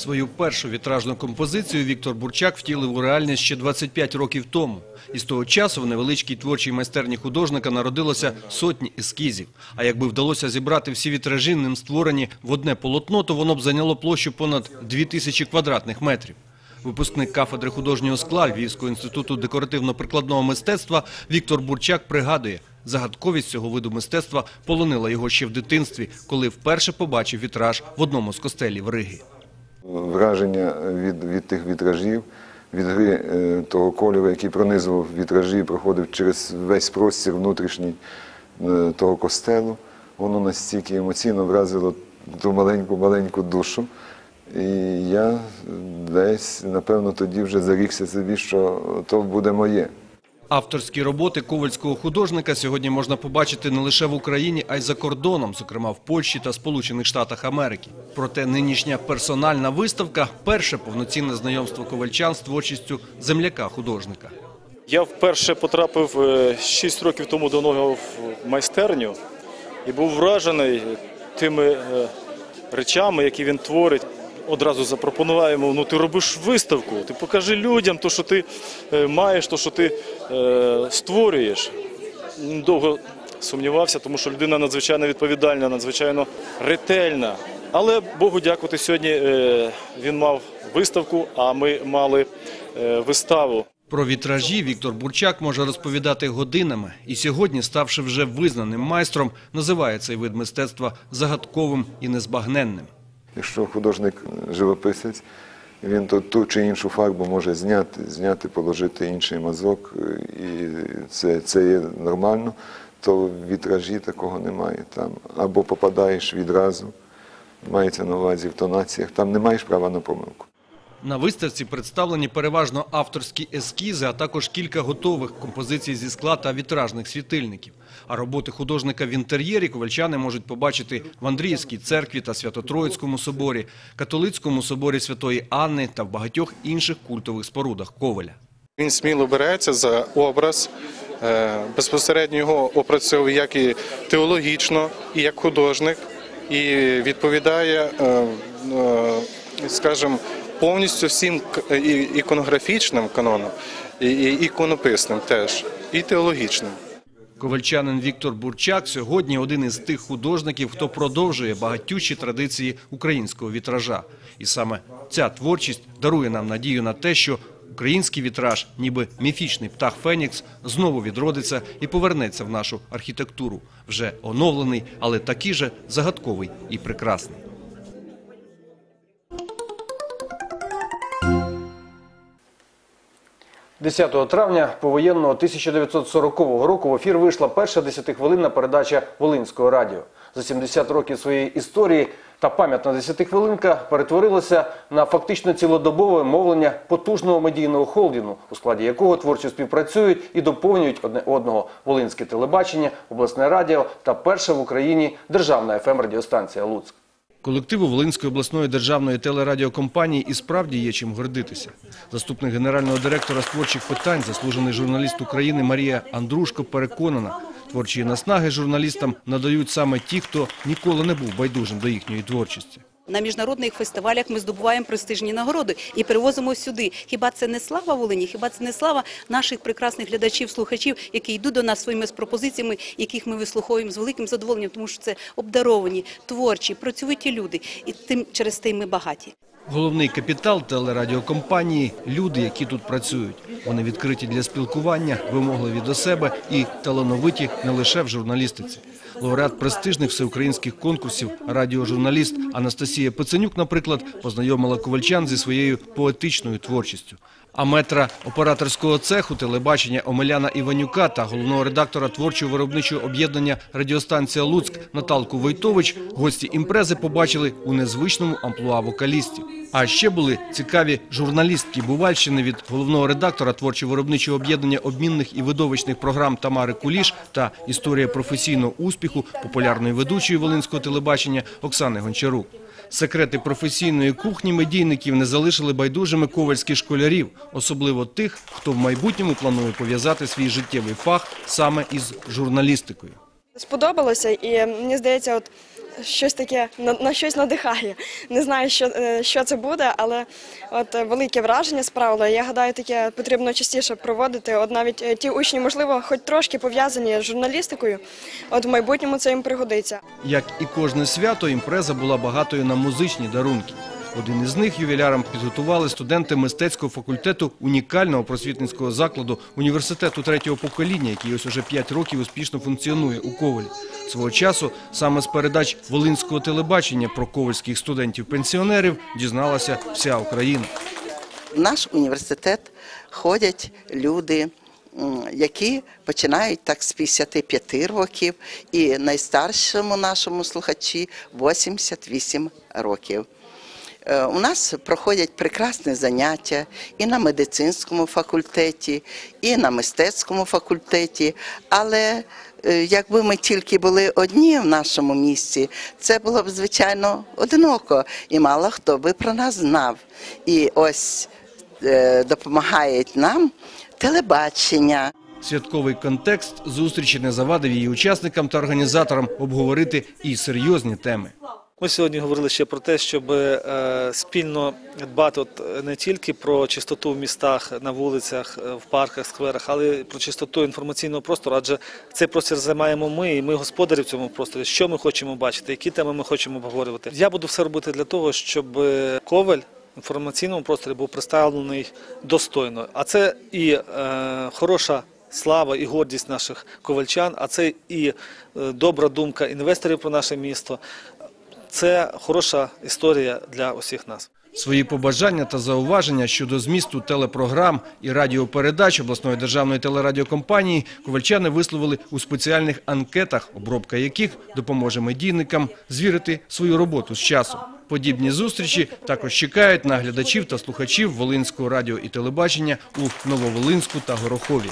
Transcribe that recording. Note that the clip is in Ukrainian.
Свою першу вітражну композицію Віктор Бурчак втілив у реальність ще 25 років тому. І з того часу в невеличкій творчій майстерні художника народилося сотні ескізів. А якби вдалося зібрати всі вітражі, ним створені в одне полотно, то воно б зайняло площу понад 2000 квадратних метрів. Випускник кафедри художнього скла Львівського інституту декоративно-прикладного мистецтва Віктор Бурчак пригадує, загадковість цього виду мистецтва полонила його ще в дитинстві, коли вперше побачив вітраж в одному з костелів Риги. Враження від, від тих вітражів, від гри е, того кольору, який пронизував вітражі, проходив через весь простір внутрішній е, того костелу, воно настільки емоційно вразило ту маленьку-маленьку душу. І я десь, напевно, тоді вже зарікся собі, що то буде моє. Авторські роботи ковальського художника сьогодні можна побачити не лише в Україні, а й за кордоном, зокрема в Польщі та Сполучених Штатах Америки. Проте нинішня персональна виставка перше повноцінне знайомство ковальчан з творчістю земляка художника. Я вперше потрапив 6 років тому до нього в майстерню і був вражений тими е, речами, які він творить. Одразу запропонував йому, ну ти робиш виставку, ти покажи людям те, що ти е, маєш, те, що ти е, створюєш. Довго сумнівався, тому що людина надзвичайно відповідальна, надзвичайно ретельна. Але Богу дякувати, сьогодні е, він мав виставку, а ми мали е, виставу. Про вітражі Віктор Бурчак може розповідати годинами. І сьогодні, ставши вже визнаним майстром, називає цей вид мистецтва загадковим і незбагненним. Якщо художник живописець, він то ту чи іншу фарбу може зняти, зняти, положити інший мазок, е, і це, це є нормально, то вітражі такого немає. Там або попадаєш відразу, мається на увазі в тонаціях, там не маєш права на помилку. На виставці представлені переважно авторські ескізи, а також кілька готових композицій зі скла та вітражних світильників. А роботи художника в інтер'єрі ковальчани можуть побачити в Андріївській церкві та Свято-Троїцькому соборі, католицькому соборі Святої Анни та в багатьох інших культових спорудах Коваля. Він сміло береться за образ, е, безпосередньо його опрацьовує як і теологічно, і як художник, і відповідає, е, е, скажімо, повністю всім іконографічним канонам, і і іконописним теж, і теологічним. Ковальчанин Віктор Бурчак сьогодні один із тих художників, хто продовжує багатючі традиції українського вітража. І саме ця творчість дарує нам надію на те, що український вітраж, ніби міфічний птах Фенікс, знову відродиться і повернеться в нашу архітектуру, вже оновлений, але такий же загадковий і прекрасний. – 10 травня повоєнного 1940 року в ефір вийшла перша десятихвилинна передача Волинського радіо. За 70 років своєї історії та пам'ятна десятихвилинка перетворилася на фактично цілодобове мовлення потужного медійного холдингу, у складі якого творчо співпрацюють і доповнюють одне одного Волинське телебачення, обласне радіо та перша в Україні державна ФМ-радіостанція Луцьк. Колективу Волинської обласної державної телерадіокомпанії і справді є чим гордитися. Заступник генерального директора з творчих питань, заслужений журналіст України Марія Андрушко переконана, творчі наснаги журналістам надають саме ті, хто ніколи не був байдужим до їхньої творчості. На міжнародних фестивалях ми здобуваємо престижні нагороди і привозимо сюди. Хіба це не слава Волині? Хіба це не слава наших прекрасних глядачів, слухачів, які йдуть до нас своїми пропозиціями, яких ми вислуховуємо з великим задоволенням, тому що це обдаровані, творчі, працьовиті люди, і тим через те ми багаті. Головний капітал телерадіокомпанії – люди, які тут працюють. Вони відкриті для спілкування, вимогливі до себе і талановиті не лише в журналістиці. Лауреат престижних всеукраїнських конкурсів, радіожурналіст Анастасія Пеценюк, наприклад, познайомила ковальчан зі своєю поетичною творчістю. А метра операторського цеху телебачення Омеляна Іванюка та головного редактора творчого виробничого об'єднання радіостанція Луцьк Наталку Войтович гості імпрези побачили у незвичному амплуа вокалістів. А ще були цікаві журналістки Бувальщини від головного редактора творчого виробничого об'єднання обмінних і видовищних програм Тамари Куліш та історія професійного успіху популярної ведучої волинського телебачення Оксани Гончарук. Секрети професійної кухні медійників не залишили байдужими ковальських школярів, особливо тих, хто в майбутньому планує пов'язати свій життєвий фах саме із журналістикою. Сподобалося, і мені здається, от щось таке на, щось надихає. Не знаю, що, е, що це буде, але от е, велике враження справило. Я гадаю, таке потрібно частіше проводити. От навіть е, ті учні, можливо, хоч трошки пов'язані з журналістикою, от в майбутньому це їм пригодиться. Як і кожне свято, імпреза була багатою на музичні дарунки. Один із них ювілярам підготували студенти мистецького факультету унікального просвітницького закладу університету третього покоління, який ось уже 5 років успішно функціонує у Ковелі. Свого часу саме з передач волинського телебачення про ковальських студентів-пенсіонерів дізналася вся Україна. В наш університет ходять люди, які починають так з 55 років, і найстаршому нашому слухачі 88 років. Е, У нас проходять прекрасні заняття і на медицинському факультеті, і на мистецькому факультеті. Але е, якби ми тільки були одні в нашому місті, це було б звичайно одиноко, і мало хто би про нас знав. І ось е, допомагають нам телебачення. Святковий контекст зустрічі не завадив її учасникам та організаторам обговорити і серйозні теми. Ми сьогодні говорили ще про те, щоб е, спільно дбати от е, не тільки про чистоту в містах, на вулицях, е, в парках, скверах, але й про чистоту інформаційного простору. Адже цей простір займаємо ми, і ми господарі в цьому просторі. Що ми хочемо бачити, які теми ми хочемо обговорювати. Я буду все робити для того, щоб коваль в інформаційному просторі був представлений достойно. А це і е, хороша. Слава і гордість наших ковальчан, а це і добра думка інвесторів про наше місто. Це хороша історія для усіх нас. Свої побажання та зауваження щодо змісту телепрограм і радіопередач обласної державної телерадіокомпанії ковальчани висловили у спеціальних анкетах, обробка яких допоможе медійникам звірити свою роботу з часом. Подібні зустрічі також чекають на глядачів та слухачів Волинського радіо і телебачення у Нововолинську та Горохові.